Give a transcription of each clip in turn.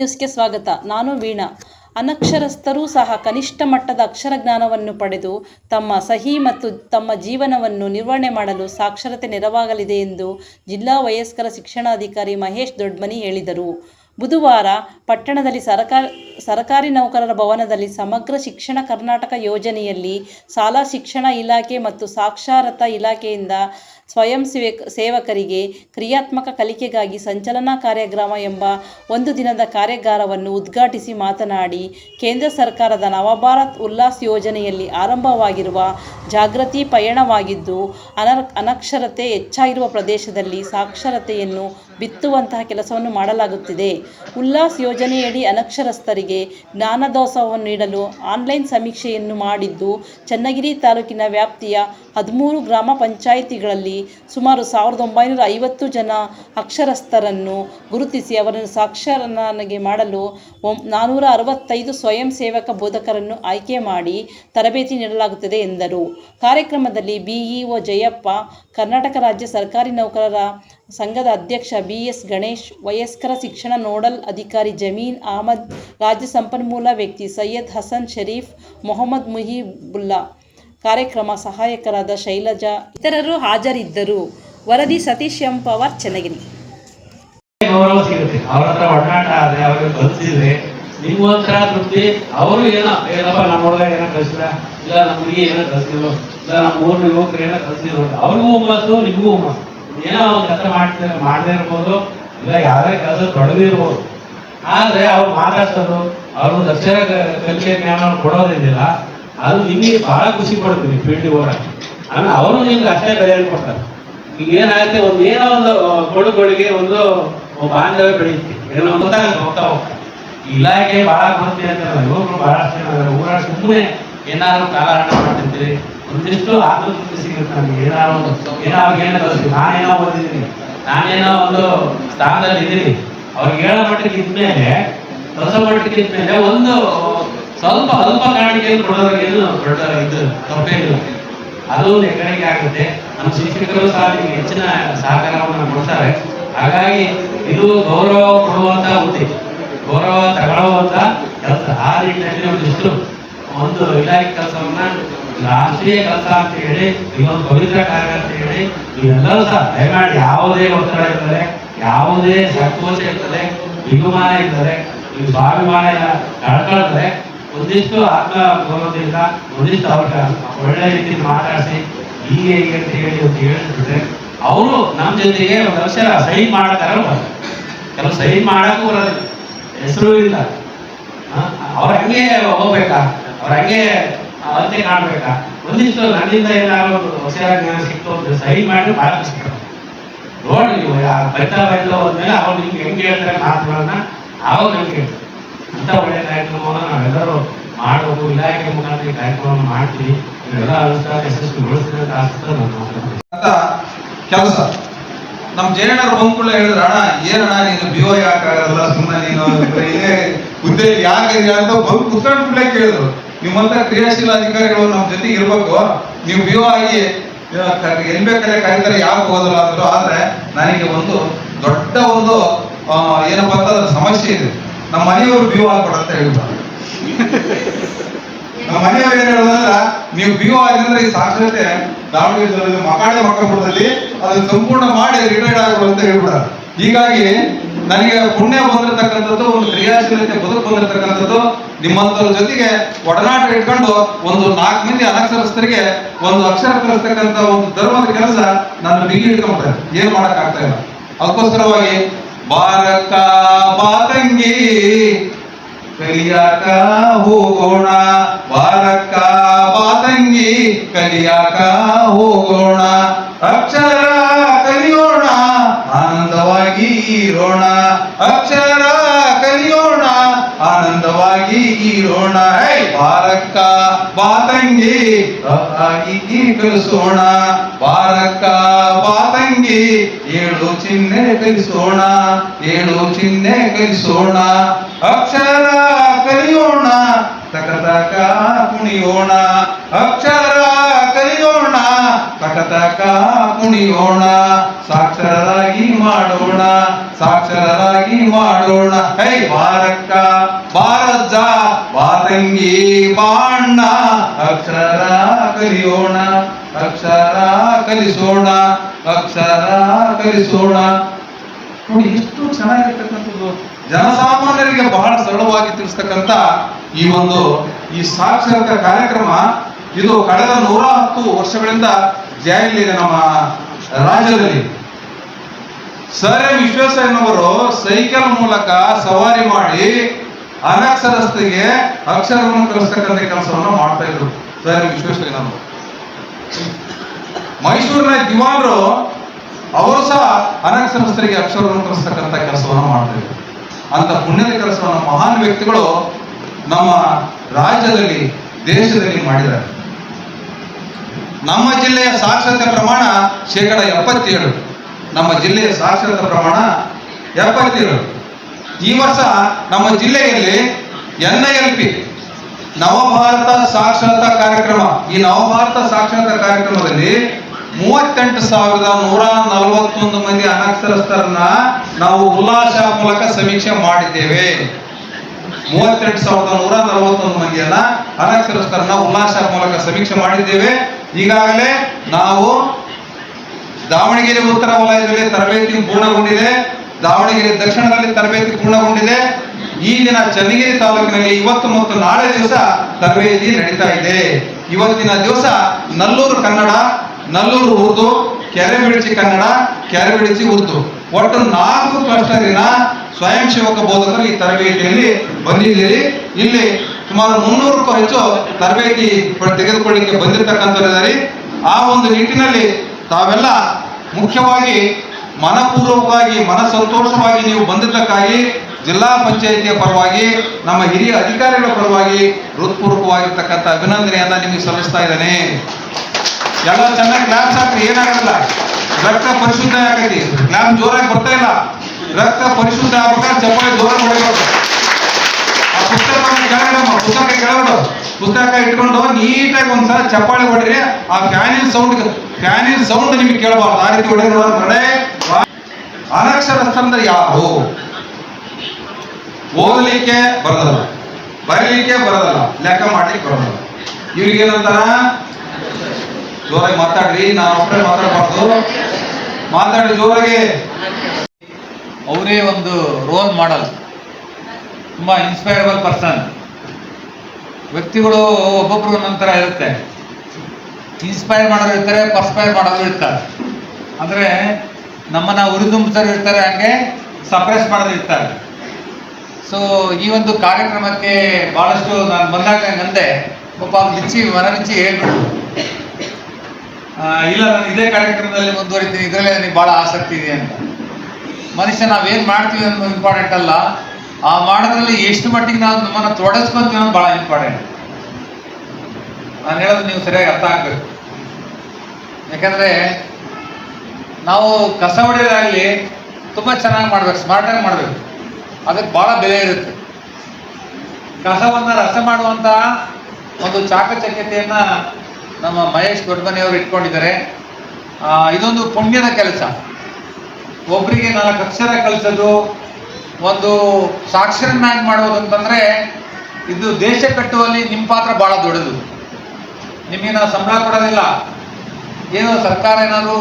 ನ್ಯೂಸ್ಗೆ ಸ್ವಾಗತ. ನಾನು ವೀಣಾ. ಅನಕ್ಷರಸ್ಥರೂ ಸಹ ಕನಿಷ್ಠ ಮಟ್ಟದ ಅಕ್ಷರ ಜ್ಞಾನವನ್ನು ಪಡೆದು ತಮ್ಮ ಸಹಿ ಮತ್ತು ತಮ್ಮ ಜೀವನವನ್ನು ನಿರ್ವಹಣೆ ಮಾಡಲು ಸಾಕ್ಷರತೆ ನೆರವಾಗಲಿದೆ ಎಂದು ಜಿಲ್ಲಾ ವಯಸ್ಕರ ಶಿಕ್ಷಣಾಧಿಕಾರಿ ಮಹೇಶ್ ದೊಡ್ಮನಿ ಹೇಳಿದರು. ಬುಧವಾರ ಪಟ್ಟಣದಲ್ಲಿ ಸರಕಾರ, ಸರಕಾರಿ ನೌಕರರ ಭವನದಲ್ಲಿ ಸಮಗ್ರ ಶಿಕ್ಷಣ ಕರ್ನಾಟಕ ಯೋಜನೆಯಲ್ಲಿ ಶಾಲಾ ಶಿಕ್ಷಣ ಇಲಾಖೆ ಮತ್ತು ಸಾಕ್ಷರತಾ ಇಲಾಖೆಯಿಂದ ಸ್ವಯಂ ಸೇವಕ, ಸೇವಕರಿಗೆ ಕ್ರಿಯಾತ್ಮಕ ಕಲಿಕೆಗಾಗಿ ಸಂಚಲನಾ ಕಾರ್ಯಕ್ರಮ ಎಂಬ ಒಂದು ದಿನದ ಕಾರ್ಯಾಗಾರವನ್ನು ಉದ್ಘಾಟಿಸಿ ಮಾತನಾಡಿ, ಕೇಂದ್ರ ಸರ್ಕಾರದ ನವಭಾರತ್ ಉಲ್ಲಾಸ್ ಯೋಜನೆಯಲ್ಲಿ ಆರಂಭವಾಗಿರುವ ಜಾಗೃತಿ ಪಯಣವಾಗಿದ್ದು, ಅನರ್, ಅನಕ್ಷರತೆ ಹೆಚ್ಚಾಗಿರುವ ಪ್ರದೇಶದಲ್ಲಿ ಸಾಕ್ಷರತೆಯನ್ನು ಬಿತ್ತುವಂತಹ ಕೆಲಸವನ್ನು ಮಾಡಲಾಗುತ್ತಿದೆ. ಉಲ್ಲಾಸ್ ಯೋಜನೆಯಡಿ ಅನಕ್ಷರಸ್ಥರಿಗೆ ಜ್ಞಾನದೋಸವನ್ನು ನೀಡಲು ಆನ್ಲೈನ್ ಸಮೀಕ್ಷೆಯನ್ನು ಮಾಡಿದ್ದು, ಚನ್ನಗಿರಿ ತಾಲೂಕಿನ ವ್ಯಾಪ್ತಿಯ ಹದಿಮೂರು ಗ್ರಾಮ ಪಂಚಾಯಿತಿಗಳಲ್ಲಿ ಸುಮಾರು ಸಾವಿರದ ಒಂಬೈನೂರ ಐವತ್ತು ಜನ ಅಕ್ಷರಸ್ಥರನ್ನು ಗುರುತಿಸಿ ಅವರನ್ನು ಸಾಕ್ಷರನಾಗಿ ಮಾಡಲು ನಾನ್ನೂರ ಅರವತ್ತೈದು ಸ್ವಯಂ ಸೇವಕ ಬೋಧಕರನ್ನು ಆಯ್ಕೆ ಮಾಡಿ ತರಬೇತಿ ನೀಡಲಾಗುತ್ತದೆ ಎಂದರು. ಕಾರ್ಯಕ್ರಮದಲ್ಲಿ ಬಿಇಒ ಜಯಪ್ಪ, ಕರ್ನಾಟಕ ರಾಜ್ಯ ಸರ್ಕಾರಿ ನೌಕರರ ಸಂಘದ ಅಧ್ಯಕ್ಷ ಬಿ ಎಸ್ ಗಣೇಶ್, ವಯಸ್ಕರ ಶಿಕ್ಷಣ ನೋಡಲ್ ಅಧಿಕಾರಿ ಜಮೀನ್ ಅಹಮದ್, ರಾಜ್ಯ ಸಂಪನ್ಮೂಲ ವ್ಯಕ್ತಿ ಸೈಯದ್ ಹಸನ್ ಶರೀಫ್, ಮೊಹಮ್ಮದ್ ಮುಹಿಬುಲ್ಲಾ, ಕಾರ್ಯಕ್ರಮ ಸಹಾಯಕರಾದ ಶೈಲಜಾ ಇತರರು ಹಾಜರಿದ್ದರು. ವರದಿ ಸತೀಶ್ ಎಂ ಪವಾರ್, ಚನ್ನಗಿರಿ. ಗೌರವ ಸಿಗುತ್ತೆ. ಅವ್ರ ಹತ್ರ ಒಡನಾಟ ಆದ್ರೆ, ಅವ್ರಿಗೆ ಕಲ್ಸಿದ್ರೆ ನಿಮ್ಗೂ ಒಂಥರ ತೃಪ್ತಿ ಅವರು ಏನೋ ಏನಪ್ಪ, ನಮ್ಮ ಹುಡುಗ ಏನೋ ಕಲ್ಸಿಲ್ಲ ಇಲ್ಲ, ನಮ್ಮ ಹುಡುಗಿ ಏನೋ ಕಲ್ಸಿದ್ರು ಇಲ್ಲ, ನಮ್ಮ ಊರಿನ ಯುವಕರು ಏನೋ ಕಲ್ಸಿದ್ರು ಅವ್ರಿಗೂ ಹುಮ್ಮಸ್ಸು ನಿಮಗೂ ಹುಮ್ಮಸ್ಸು ಏನೋ ಒಂದು ಕೆಲಸ ಮಾಡ್ತಾರೆ ಮಾಡದೇ ಇರ್ಬೋದು, ಇಲ್ಲ ಯಾರೇ ಕೆಲಸ ತೊಡಗಿರ್ಬೋದು ಆದ್ರೆ ಅವ್ರು ಮಾತಾಡ್ಸೋದು ಅವ್ರ ಒಂದು ಅಕ್ಷರ ಕಲಿಕೆ ಜ್ಞಾನ ಕೊಡೋದಿದ್ದಿಲ್ಲ, ಅದು ನಿಮಗೆ ಬಹಳ ಖುಷಿ ಪಡ್ತೀನಿ ಫೀಲ್ಡ್ ಹೋಗಕ್ಕೆ. ಆಮೇಲೆ ಅವರು ನಿಮ್ಗೆ ಅಷ್ಟೇ ಬೆಲೆ ಕೊಡ್ತಾರೆ. ಈಗ ಏನಾಗುತ್ತೆ, ಒಂದು ಏನೋ ಒಂದು ಕೊಡುಗಳಿಗೆ ಒಂದು ಬಾಂಧವ್ಯ ಬೆಳೆಯುತ್ತೆ. ಏನೋ ಒಂದು ಹೋಗ್ತಾ ಹೋಗ್ತಾ. ಇಲಾಖೆ ಬಹಳ ಕೊರತೆ ಅಂತ. ಊರಾಗ ಸುಮ್ಮನೆ ಏನಾದ್ರು ಕಾಲಹರಣ ಮಾಡ್ತಿರ್ತೀರಿ ಒಂದಿಷ್ಟು ಆತ್ಮತೃಪ್ತಿ ಸಿಗುತ್ತೆ ನಮಗೆ. ಏನಾದ್ರು ಒಂದು ಏನೋ ಕಲಿಸ್ತೀವಿ ನಾನೇನೋ ಓದಿದ್ದೀನಿ. ನಾನೇನೋ ಒಂದು ಸ್ಥಾನದಲ್ಲಿ ಇದ್ದೀನಿ. ಅವ್ರಿಗೆ ಹೇಳೋ ಮಟ್ಟಿಗೆ ಇದ್ಮೇಲೆ ಕೆಲಸ ಮಟ್ಟಿಗೆ ಇದ್ಮೇಲೆ ಒಂದು ಸ್ವಲ್ಪ ಅಲ್ಪ ಕಾಣಿಕೆಯನ್ನು ಕೊಡೋದ್ರಿಗೆ ಏನು ದೊಡ್ಡ ಇದು ತಪ್ಪೇನಿಲ್ಲ ಅದು ಒಂದು ಹೆಗ್ಗಳಿಕೆ ಆಗುತ್ತೆ. ನಮ್ಮ ಶಿಕ್ಷಕರು ಸಹ ನಿಮಗೆ ಹೆಚ್ಚಿನ ಸಹಕಾರವನ್ನು ಕೊಡ್ತಾರೆ. ಹಾಗಾಗಿ ಇದು ಗೌರವ ಕೊಡುವಂತಹ ಹುದ್ದೆ ಗೌರವ ತಗೊಳ್ಳುವಂತ ಕೆಲಸ. ಆ ರೀತಿಯಲ್ಲಿ ಒಂದಿಷ್ಟು ಒಂದು ಇಲಾಖೆ ಕೆಲಸವನ್ನ ರಾಷ್ಟ್ರೀಯ ಕೆಲಸ ಅಂತ ಹೇಳಿ ಇನ್ನೊಂದು ಪವಿತ್ರ ಕಾರ್ಯ ಅಂತ ಹೇಳಿ, ಇವೆಲ್ಲರೂ ಸಹ ದಯಮಾಡಿ ಯಾವುದೇ ಒತ್ತಡ ಇರ್ತದೆ, ಯಾವುದೇ ಸಂಕೋಚ ಇರ್ತದೆ ಬಿಗುಮಾನ ಇರ್ತದೆ ಸ್ವಾಭಿಮಾನ ಕಳ್ಕೊಳ್ತದೆ. ಒಂದಿಷ್ಟು ಆತ್ಮ ಗೌರವದಿಂದ ಒಂದಿಷ್ಟು ಅವ್ರ ಒಳ್ಳೆ ರೀತಿ ಮಾತಾಡಿಸಿ, ಹೀಗೆ ಹೀಗೆ ಅಂತ ಹೇಳಿ ಅಂತ ಹೇಳ್ತಿದ್ರೆ ಅವರು ನಮ್ಮ ಜೊತೆಗೆ ಒಂದು ಸಹಿ ಸೈನ್ ಮಾಡಕ್ಕಾರ ಕೆಲವು ಸೈನ್ ಮಾಡಕ್ಕೂ ಬರೋದಿಲ್ಲ. ಹೆಸರು ಇಲ್ಲ. ಅವ್ರ ಹಂಗೆ ಹೋಗ್ಬೇಕಾ? ಅವ್ರ ಹಂಗೆ ಕಾಣ್ಬೇಕಾ? ಒಂದಿಷ್ಟು ನನ್ನಿಂದ ಏನಾದ್ರು ಒಂದು ಹೊಸ ಜ್ಞಾನ ಸಿಕ್ತು ಅಂತ ಸಹಿ ಮಾಡಿ ಬಹಳ. ನೋಡಿ ನೀವು ಬೈತಾ ಬೈತಾ ಹೋದ್ಮೇಲೆ ಅವ್ರು ನಿಮ್ಗೆ ಹೆಂಗೆ ಹೇಳ್ತಾರೆ ಮಾತುಗಳನ್ನ ಅವಾಗ ನಮ್ಗೆ ಅಂತ ಒಳ್ಳೆ ಕಾರ್ಯಕ್ರಮವನ್ನು ನಾವೆಲ್ಲರೂ ಮಾಡೋದು ಇಲಾಖೆ ಮುಖಾಂತರ ಈ ಕಾರ್ಯಕ್ರಮವನ್ನು ಮಾಡ್ತೀವಿ. ಇವೆಲ್ಲ ಅನುಷ್ಠಾನ ಯಶಸ್ವಿಗೊಳಿಸಿದ್ರೆ ಅಂತ ಆಶಿಸ್ತಾ ನಾನು ಮಾತಾಡ್ತೀನಿ. ಅಂತ ಕೆಲಸ. ನಮ್ ಜಯಣ್ಣರು ಬಂದ್ಕೊಳ್ಳ ಹೇಳಿದ್ರ, ಅಣ್ಣ ಏನಣ್ಣ ನೀನು ಬಿ ಓ ಯಾಕಾಗಲ್ಲ ಸುಮ್ಮನೆ ನೀನು ಇದೇ ಹುದ್ದೆ ಯಾಕೆ ಇದೆಯಾ ಅಂತ ಬಂದು ಕುತ್ಕೊಂಡು ಕೂಡ ಕೇಳಿದ್ರು. ನಿಮ್ಮಂತ ಕ್ರಿಯಾಶೀಲ ಅಧಿಕಾರಿಗಳು ನಮ್ಮ ಜೊತೆಗೆ ಇರ್ಬೇಕು. ನೀವು ಬಿ ಆಗಿ ಎಲ್ಲಿ ಬೇಕಾದ್ರೆ ಕರೀತಾರೆ ಯಾವಾಗ ಹೋಗಲ್ಲ ಅಂದ್ರು ಆದ್ರೆ ನನಗೆ ಒಂದು ದೊಡ್ಡ ಒಂದು ಏನಪ್ಪ ಅಂತಂದ್ರೆ ಸಮಸ್ಯೆ ಇದೆ. ನಮ್ಮ ಮನೆಯವರು ಬಿ ಆಗ್ಬೇಡ ಅಂತ ಹೇಳಿದ್ರು. ನಮ್ಮ ಮನೆಯವ್ರು ಏನ್ ಹೇಳೋದಂದ್ರ ನೀವು ಬಿ ಆಗಿದ್ರೆ ಈ ಸಾಕ್ಷರತೆ ದಾವಣಗೆರೆ ಜಿಲ್ಲೆಯಲ್ಲಿ ಮಕಾಡೆ ಮಕ್ಕಳದಲ್ಲಿ ಅದನ್ನ ಸಂಪೂರ್ಣ ಮಾಡಿ ರಿಟೈರ್ಡ್ ಆಗ್ಬೋದು ಅಂತ ಹೇಳ್ಬಿಡ ಹೀಗಾಗಿ ನನಗೆ ಪುಣ್ಯ ಬಂದಿರತಕ್ಕಂಥದ್ದು, ಒಂದು ಕ್ರಿಯಾಶೀಲತೆ ಬದುಕು ಬಂದಿರತಕ್ಕಂಥದ್ದು ನಿಮ್ಮಂತರ ಜೊತೆಗೆ ಒಡನಾಟ ಇಟ್ಕೊಂಡು ಒಂದು ನಾಲ್ಕು ಮಂದಿ ಅನಕ್ಷರಸ್ಥರಿಗೆ ಒಂದು ಅಕ್ಷರ ಕಲಿಸ್ತಕ್ಕಂಥ ಒಂದು ಧರ್ಮದ ಕೆಲಸ ನಾನು ಬಿಗಿ ಹಿಡ್ಕೊಂಡ್ರೆ ಏನ್ ಮಾಡಕ್ ಆಗ್ತಾ ಇಲ್ಲ. ಅದಕ್ಕೋಸ್ಕರವಾಗಿ ಬಾರಕ ಬಾದಂಗಿ ಕಲಿಯಾಕ ಹೋಗೋಣ. ಬಾರಕ ಬಾದಂಗಿ ಕಲಿಯಾಕ ಹೋಗೋಣ. ಅಕ್ಷರ ಆನಂದವಾಗಿ ಇರೋಣ. ಬಾರಕ್ಕ ಬಾತಂಗಿ. ಕಲಿಸೋಣ. ಬಾರಕ್ಕ ಬಾತಂಗಿ. ಏಳು ಚಿಹ್ನೆ ಕಲಿಸೋಣ. ಏಳು ಚಿಹ್ನೆ ಕಲಿಸೋಣ. ಅಕ್ಷರ ಕಲಿಯೋಣ. ತಕ ತಕ ಕುಣಿಯೋಣ. ಅಕ್ಷರ ತಕ ಕುಣಿಯೋಣ ಸಾಕ್ಷರರಾಗಿ ಮಾಡೋಣ ಸಾಕ್ಷರರಾಗಿ ಮಾಡೋಣ. ಹೈ ಬಾರಕ್ಕ ಭಾರತ ಬಾರಂಗಿ ಬಾಣ್ಣ, ಅಕ್ಷರ ಕಲಿಯೋಣ, ಅಕ್ಷರ ಕಲಿಸೋಣ ಅಕ್ಷರ ಕಲಿಸೋಣ. ನೋಡಿ, ಎಷ್ಟು ಚೆನ್ನಾಗಿರ್ತಕ್ಕಂಥದ್ದು. ಜನಸಾಮಾನ್ಯರಿಗೆ ಬಹಳ ಸರಳವಾಗಿ ತಿಳಿಸ್ತಕ್ಕಂಥ ಈ ಒಂದು ಈ ಸಾಕ್ಷರತಾ ಕಾರ್ಯಕ್ರಮ ಇದು ಕಳೆದ ನೂರ ಹತ್ತು ವರ್ಷಗಳಿಂದ ಜಾರಿಯಲ್ಲಿದೆ ನಮ್ಮ ರಾಜ್ಯದಲ್ಲಿ. ಸರ್ ಎಂ ವಿಶ್ವೇಶ್ವರಯ್ಯನವರು ಸೈಕಲ್ ಮೂಲಕ ಸವಾರಿ ಮಾಡಿ ಅನಕ್ಷರಸ್ಥರಿಗೆ ಅಕ್ಷರವನ್ನು ಕಲಿಸ್ತಕ್ಕಂಥ ಕೆಲಸವನ್ನು ಮಾಡ್ತಾ ಇದ್ರು ಸರ್ ಎಂ ವಿಶ್ವೇಶ್ವರಯ್ಯನವರು. ಮೈಸೂರಿನ ದಿವಾನರು ಅವರು ಸಹ ಅನಕ್ಷರಸ್ಥರಿಗೆ ಅಕ್ಷರವನ್ನು ಕಲಿಸ್ತಕ್ಕಂಥ ಕೆಲಸವನ್ನು ಮಾಡ್ತಾ ಇದ್ರು. ಅಂತ ಪುಣ್ಯದ ಕೆಲಸವನ್ನು ಮಹಾನ್ ವ್ಯಕ್ತಿಗಳು ನಮ್ಮ ರಾಜ್ಯದಲ್ಲಿ, ದೇಶದಲ್ಲಿ ಮಾಡಿದ್ದಾರೆ. ನಮ್ಮ ಜಿಲ್ಲೆಯ ಸಾಕ್ಷರತೆ ಪ್ರಮಾಣ ಶೇಕಡ ಎಪ್ಪತ್ತೇಳು. ನಮ್ಮ ಜಿಲ್ಲೆಯ ಸಾಕ್ಷರತೆ ಪ್ರಮಾಣ ಎಪ್ಪತ್ತೇಳು. ಈ ವರ್ಷ ನಮ್ಮ ಜಿಲ್ಲೆಯಲ್ಲಿ ಎನ್ ಐ ಎಲ್ ಪಿ, ನವಭಾರತ ಸಾಕ್ಷರತಾ ಕಾರ್ಯಕ್ರಮ, ಈ ನವಭಾರತ ಸಾಕ್ಷರತಾ ಕಾರ್ಯಕ್ರಮದಲ್ಲಿ ಮೂವತ್ತೆಂಟು ಸಾವಿರದ ನೂರ ನಲವತ್ತೊಂದು ಮಂದಿ ಅನಕ್ಷರಸ್ಥರನ್ನ ನಾವು ಉಲ್ಲಾಸ ಮೂಲಕ ಸಮೀಕ್ಷೆ ಮಾಡಿದ್ದೇವೆ. ಮೂವತ್ತೆಂಟು ಸಾವಿರದ ನೂರ ನಲವತ್ತೊಂದು ಮಂದಿಯನ್ನ ಅನಕ್ಷರಸ್ಥರನ್ನ ಉಲ್ಲಾಸ ಮೂಲಕ ಸಮೀಕ್ಷೆ ಮಾಡಿದ್ದೇವೆ. ಈಗಾಗಲೇ ನಾವು ದಾವಣಗೆರೆ ಉತ್ತರ ವಲಯದಲ್ಲಿ ತರಬೇತಿ ಪೂರ್ಣಗೊಂಡಿದೆ. ದಾವಣಗೆರೆ ದಕ್ಷಿಣದಲ್ಲಿ ತರಬೇತಿ ಪೂರ್ಣಗೊಂಡಿದೆ. ಈ ದಿನ ಚನ್ನಗಿರಿ ತಾಲೂಕಿನಲ್ಲಿ ಇವತ್ತು ಮತ್ತು ನಾಳೆ ದಿವಸ ತರಬೇತಿ ನಡೀತಾ ಇದೆ. ಇವತ್ತಿನ ದಿವಸ ನಲ್ಲೂರು ಕನ್ನಡ, ನಲ್ಲೂರು ಉರ್ದು ಕೆರೆಬಿಡಿಸಿ ಕನ್ನಡ ಕೆರೆಬಿಡಿಸಿ ಉರ್ದು. ಒಟ್ಟು ನಾಲ್ಕು ಕ್ಲಸ್ಟರಿನ ಸ್ವಯಂ ಸೇವಕ ಬೋಧಕರು ಈ ತರಬೇತಿಯಲ್ಲಿ ಬಂದಿದ್ದೀರಿ. ಇಲ್ಲಿ ಸುಮಾರು ಮುನ್ನೂರಕ್ಕೂ ಹೆಚ್ಚು ತರಬೇತಿ ತೆಗೆದುಕೊಳ್ಳಿಕ್ಕೆ ಬಂದಿರತಕ್ಕಂಥವರಿದ್ದಾರೆ ಆ ಒಂದು ನಿಟ್ಟಿನಲ್ಲಿ ತಾವೆಲ್ಲ ಮುಖ್ಯವಾಗಿ ಮನಪೂರ್ವಕವಾಗಿ ಮನ ಸಂತೋಷವಾಗಿ ನೀವು ಬಂದಿದ್ದಕ್ಕಾಗಿ ಜಿಲ್ಲಾ ಪಂಚಾಯಿತಿಯ ಪರವಾಗಿ, ನಮ್ಮ ಹಿರಿಯ ಅಧಿಕಾರಿಗಳ ಪರವಾಗಿ ಹೃತ್ಪೂರ್ವಕವಾಗಿರ್ತಕ್ಕಂಥ ಅಭಿನಂದನೆಯನ್ನ ನಿಮಗೆ ಸಲ್ಲಿಸ್ತಾ ಇದ್ದೇನೆ. ಎಲ್ಲ ಚೆನ್ನಾಗಿ ಕ್ಲಾಸ್ ಹಾಕ್ರಿ, ಏನಾಗಲ್ಲ. ರಕ್ತ ಪರಿಶುದ್ಧ ಆಗೈತಿ. ಗ್ಲಾಮ್ ಜೋರಾಗಿ ಬರ್ತಾ ಇಲ್ಲ. ರಕ್ತ ಪರಿಶುದ್ಧ ಆಗ್ಬೇಕಾದ್ರೆ ಚಪ್ಪಾಳೆ ಜೋರಾಗಿ ಹೊಡಿಬೇಕು. ಆ ಪುಸ್ತಕವನ್ನು ಕೆಳಗಡೆ ಪುಸ್ತಕ ಕೆಳಗಡೆ ಪುಸ್ತಕ ಇಟ್ಕೊಂಡು ನೀಟಾಗಿ ಒಂದ್ಸಲ ಚಪ್ಪಾಳೆ ಹೊಡ್ರಿ ಆ ಫ್ಯಾನಿನ ಸೌಂಡ್ ಫ್ಯಾನಿನ ಸೌಂಡ್ ನಿಮಗೆ ಕೇಳಬಾರ್ದು. ಆ ರೀತಿ ಹೊಡೆದ್ರೆ ನೋಡೋದ್ರೆ ಅನಕ್ಷರಸ್ಥಂದ್ರೆ ಯಾರು? ಓದಲಿಕ್ಕೆ ಬರೋದಲ್ಲ ಬರೀಲಿಕ್ಕೆ ಬರೋದಲ್ಲ ಲೆಕ್ಕ ಮಾಡ್ಲಿಕ್ಕೆ ಬರೋದಲ್ಲ ಇವ್ರಿಗೆ ಏನಂತಾರ? ಜೋರಾಗಿ ಮಾತಾಡ್ರಿ. ನಾನು ಒಬ್ಬರೇ ಮಾತಾಡಬಾರ್ದು. ಮಾತಾಡಿ ಜೋರಾಗಿ. ಅವರೇ ಒಂದು ರೋಲ್ ಮಾಡಲ್ ತುಂಬ ಇನ್ಸ್ಪೈರಬಲ್ ಪರ್ಸನ್ ವ್ಯಕ್ತಿಗಳು ಒಬ್ಬೊಬ್ರು ನಂತರ ಇರುತ್ತೆ. ಇನ್ಸ್ಪೈರ್ ಮಾಡೋರು ಇರ್ತಾರೆ ಪರ್ಸ್ಪೈರ್ ಮಾಡೋರು ಇರ್ತಾರೆ. ಅಂದರೆ ನಮ್ಮನ್ನ ಉರಿದುಂಬಿಸೋರು ಇರ್ತಾರೆ, ಹಂಗೆ ಸಪ್ರೆಸ್ ಮಾಡೋರು ಇರ್ತಾರೆ. ಸೊ ಈ ಒಂದು ಕಾರ್ಯಕ್ರಮಕ್ಕೆ ಭಾಳಷ್ಟು ನಾನು ಬಂದಾಗ ನಂದೆ ಒಬ್ಬ ಮಿಚ್ಚಿ ಮನಮಿಚ್ಚಿ ಹೇಳ್ಬಿಟ್ಟು ಇಲ್ಲ, ನಾನು ಇದೇ ಕಾರ್ಯಕ್ರಮದಲ್ಲಿ ಮುಂದುವರಿತೀನಿ, ಇದರಲ್ಲೇ ನನಗೆ ಭಾಳ ಆಸಕ್ತಿ ಇದೆ ಅಂತ ಮನುಷ್ಯ ನಾವೇನು ಮಾಡ್ತೀವಿ ಅನ್ನೋದು ಇಂಪಾರ್ಟೆಂಟ್ ಅಲ್ಲ. ಆ ಮಾಡೋದ್ರಲ್ಲಿ ಎಷ್ಟು ಮಟ್ಟಿಗೆ ನಾವು ನಮ್ಮನ್ನು ತೊಡಸ್ಕೊಂತೀವಿ ಅನ್ನೋದು ಬಹಳ ಇಂಪಾರ್ಟೆಂಟ್ ನಾನು ಹೇಳೋದು ನೀವು ಸರಿಯಾಗಿ ಅರ್ಥ ಆಗ್ಬೇಕು. ಯಾಕಂದ್ರೆ ನಾವು ಕಸ ಹೊಡೆಯೋದಾಗಲಿ ತುಂಬ ಚೆನ್ನಾಗಿ ಮಾಡ್ಬೇಕು ಸ್ಮಾರ್ಟಾಗಿ ಮಾಡಬೇಕು. ಅದಕ್ಕೆ ಭಾಳ ಬೆಲೆ ಇರುತ್ತೆ. ಕಸವನ್ನು ರಸ ಮಾಡುವಂತ ಒಂದು ಚಾಕಚಕ್ಯತೆಯನ್ನ ನಮ್ಮ ಮಹೇಶ್ ದೊಡ್ಡಮನೆಯವರು ಇಟ್ಕೊಂಡಿದ್ದಾರೆ. ಇದೊಂದು ಪುಣ್ಯದ ಕೆಲಸ. ಒಬ್ಬರಿಗೆ ನಾಲ್ಕು ಅಕ್ಷರ ಕಲಿಸೋದು ಒಂದು ಸಾಕ್ಷರನ್ನಾಗಿ ಮಾಡೋದು ಅಂತಂದ್ರೆ ಇದು ದೇಶ ಕಟ್ಟುವಲ್ಲಿ ನಿಮ್ಮ ಪಾತ್ರ ಬಹಳ ದೊಡ್ಡದು. ನಿಮಗೆ ನಾವು ಸಂಬಳ ಕೊಡೋದಿಲ್ಲ. ಏನೋ ಸರ್ಕಾರ ಏನಾದರೂ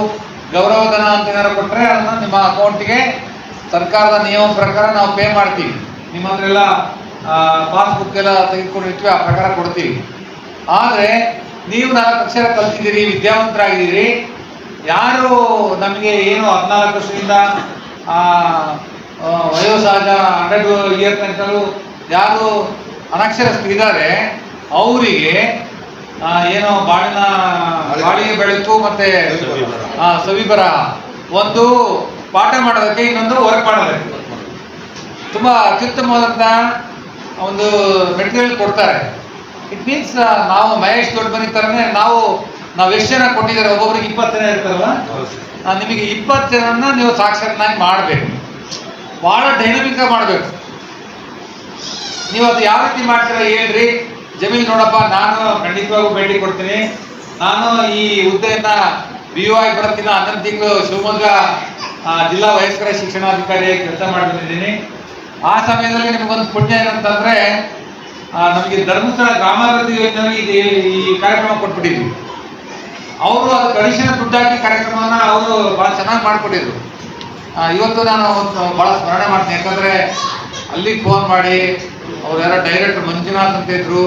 ಗೌರವಧನ ಅಂತ ಏನಾದ್ರು ಕೊಟ್ಟರೆ ಅದನ್ನ ನಿಮ್ಮ ಅಕೌಂಟಿಗೆ ಸರ್ಕಾರದ ನಿಯಮ ಪ್ರಕಾರ ನಾವು ಪೇ ಮಾಡ್ತೀವಿ. ನಿಮ್ಮ ಹತ್ರ ಎಲ್ಲ ಪಾಸ್ಬುಕ್ ಎಲ್ಲ ತೆಗೆದುಕೊಂಡಿರ್ತೀವಿ, ಆ ಪ್ರಕಾರ ಕೊಡ್ತೀವಿ. ಆದರೆ ನೀವು ನಾಲ್ಕು ಅಕ್ಷರ ಕಲ್ತಿದ್ದೀರಿ, ವಿದ್ಯಾವಂತರಾಗಿದ್ದೀರಿ. ಯಾರು ನಮಗೆ ಏನು ಹದಿನಾಲ್ಕು ವರ್ಷದಿಂದ ವಯೋಸಹಜ ಹಂಡ್ರೆಡ್ ಇಯರ್ ತನಕರು ಯಾರು ಅನಕ್ಷರಸ್ಥರಿದ್ದಾರೆ ಅವರಿಗೆ ಏನೋ ಬಾಳಿನ ಬಾಳಿಗೆ ಬೆಳಕು ಮತ್ತೆ ಸವಿಬರ ಒಂದು ಪಾಠ ಮಾಡೋದಕ್ಕೆ ಇನ್ನೊಂದು ವರ್ಕ್ ಮಾಡೋದಕ್ಕೆ. ತುಂಬ ಅತ್ಯುತ್ತಮವಾದಂಥ ಒಂದು ಮೆಟೀರಿಯಲ್ ಕೊಡ್ತಾರೆ. ಇಟ್ ಮೀನ್ಸ್ ನಾವು ಮಹೇಶ್ ದೊಡ್ಡ ಮನೆ ಥರನೇ ನಾವು ನಾವು ಎಷ್ಟು ಜನ ಕೊಟ್ಟಿದ್ದಾರೆ? ಒಬ್ಬೊಬ್ರಿಗೆ ಇಪ್ಪತ್ತು ಜನ ಇರ್ತಾರಲ್ಲ? ನಿಮಗೆ ಇಪ್ಪತ್ತು ಜನನ ನೀವು ಸಾಕ್ಷರನಾಗಿ ಮಾಡಬೇಕು. ಭಾಳ ಡೈನಮಿಕ್ ಮಾಡಬೇಕು. ನೀವು ಅದು ಯಾವ ರೀತಿ ಮಾಡ್ತೀರಾ ಹೇಳ್ರಿ. ಜಮೀನ್ ನೋಡಪ್ಪ, ನಾನು ಖಂಡಿತವಾಗೂ ಭೇಟಿ ಕೊಡ್ತೀನಿ. ನಾನು ಈ ಹುದ್ದೆಯನ್ನ ಬಿ ಯು ಆಗಿ ಬರ್ತೀನಿ ಹನ್ನೊಂದು ತಿಂಗಳು ಶಿವಮೊಗ್ಗ ಜಿಲ್ಲಾ ವಯಸ್ಕರ ಶಿಕ್ಷಣಾಧಿಕಾರಿ ಕೆಲಸ ಮಾಡ್ತಿದ್ದೀನಿ. ಆ ಸಮಯದಲ್ಲಿ ನಿಮಗೊಂದು ಪುಣ್ಯ ಏನಂತಂದ್ರೆ ನಮಗೆ ಧರ್ಮಸ್ಥಳ ಗ್ರಾಮಾಭಿವೃದ್ಧಿ ಯೋಜನೆ ಈ ಕಾರ್ಯಕ್ರಮ ಕೊಟ್ಬಿಟ್ಟಿದ್ವಿ. ಅವರು ಅದು ಕಡಿಷನ್ ದುಡ್ಡಾಕಿ ಕಾರ್ಯಕ್ರಮನ ಅವರು ಭಾಳ ಚೆನ್ನಾಗಿ ಮಾಡಿಕೊಟ್ಟಿದ್ರು. ಇವತ್ತು ನಾನು ಭಾಳ ಸ್ಮರಣೆ ಮಾಡ್ತೀನಿ. ಯಾಕಂದ್ರೆ ಅಲ್ಲಿಗೆ ಫೋನ್ ಮಾಡಿ ಅವ್ರು ಯಾರೋ ಡೈರೆಕ್ಟರ್ ಮಂಜುನಾಥ್ ಅಂತ ಇದ್ರು.